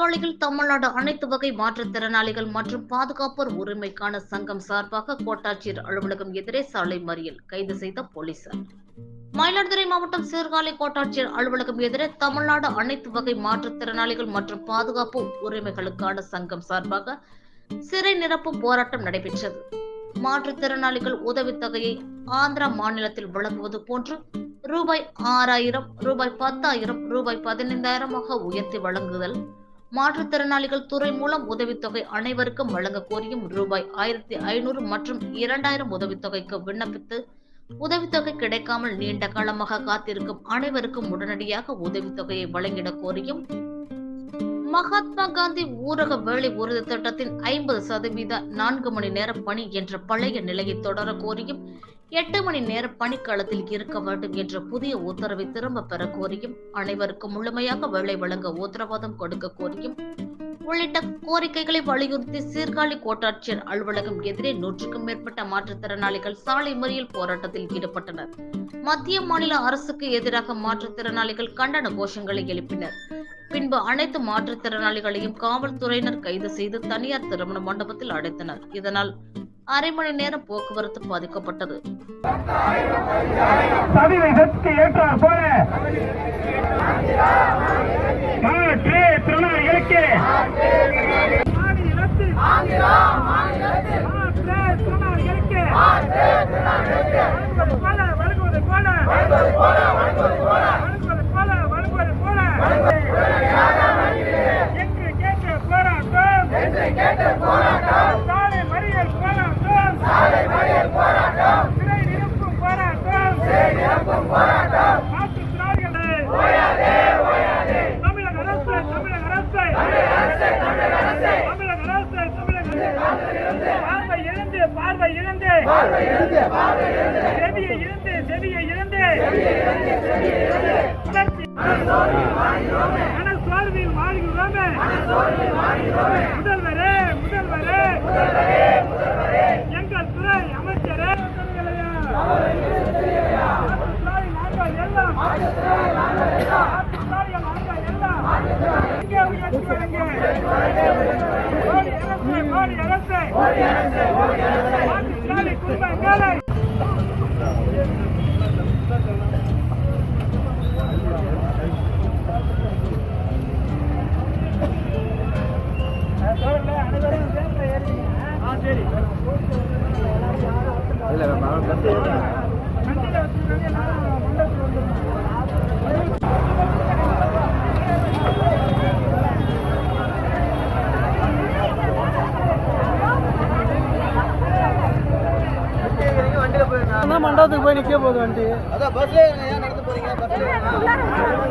சீர்காழியில் தமிழ்நாடு அனைத்து வகை மாற்றுத்திறனாளிகள் மற்றும் பாதுகாப்போர் உரிமைக்கான சங்கம் சார்பாக கோட்டாட்சியர் அலுவலகம் எதிரே சாலை மறியல் கைது செய்த போலீசார். மயிலாடுதுறை மாவட்டம் சீர்காழி கோட்டாட்சியர் அலுவலகம் எதிரே தமிழ்நாடு அனைத்து வகை மாற்றுத்திறனாளிகள் மற்றும் பாதுகாப்பு உரிமைகளுக்கான சங்கம் சார்பாக சிறை நிரப்பும் போராட்டம் நடைபெற்றது. மாற்றுத்திறனாளிகள் உதவித்தொகையை ஆந்திரா மாநிலத்தில் வழங்குவது போன்று ரூபாய் ஆறாயிரம் ரூபாய் பத்தாயிரம் ரூபாய் பதினைந்தாயிரமாக உயர்த்தி வழங்குதல் மாற்றுத்திறனாளிகள் துறை மூலம் உதவித்தொகை அனைவருக்கும் வழங்க கோரியும் ரூபாய் ஆயிரத்தி ஐநூறு மற்றும் இரண்டாயிரம் உதவித்தொகைக்கு விண்ணப்பித்து உதவித்தொகை கிடைக்காமல் நீண்ட காலமாக காத்திருக்கும் அனைவருக்கும் உடனடியாக உதவித்தொகையை வழங்கிட கோரியும் மகாத்மா காந்தி ஊரக வேலை உறுதி திட்டத்தின் ஐம்பது சதவீத நான்கு மணி நேர பணி என்ற பழைய நிலையை தொடர கோரியும் எட்டு மணி நேர பணிக்காலத்தில் இருக்க வேண்டும் என்ற புதிய உத்தரவை திரும்ப பெற கோரியும் அனைவருக்கும் முழுமையாக வேலை வழங்க உத்தரவாதம் கொடுக்க கோரியும் உள்ளிட்ட கோரிக்கைகளை வலியுறுத்தி சீர்காழி கோட்டாட்சியர் அலுவலகம் எதிரே நூற்றுக்கும் மேற்பட்ட மாற்றுத்திறனாளிகள் சாலை மறியல் போராட்டத்தில் ஈடுபட்டனர். மத்திய மாநில அரசுக்கு எதிராக மாற்றுத்திறனாளிகள் கண்டன கோஷங்களை எழுப்பினர். பின்பு அனைத்து மாற்றுத்திறனாளிகளையும் காவல்துறையினர் கைது செய்து தனியார் திருமண மண்டபத்தில் அடைத்தனர். இதனால் அரை மணி நேரம் போக்குவரத்து பாதிக்கப்பட்டது. ஏற்றார் போல. சாலை மறியல் போராட்டம். சிறை நிரப்பும் போராட்டம். தமிழக அரசு தமிழக அரசு. தமிழக அரசு தமிழக அரசு. பார்வை இழந்து பார்வை இழந்து செவியை இழந்து. செவியை இழந்து. மனசோர்வில் வாழ்கிறோமே முதல்வரே முதல்வரே எங்கள் துறை அமைச்சரே மாற்றுத்திறனாளி நாங்கள் எல்லாம் மாற்றுத்திறனாளி நாங்கள் எல்லாம் இங்கே உயர்த்துவீங்க மோடி அரசு மோடி அரசு மாற்றுத்திறனாளி குடும்பங்களை மண்டபத்துக்கு போய் நிக்க போகுது வண்டி? அதான் பஸ்ல ஏன் நடந்து போறீங்க? பஸ்ல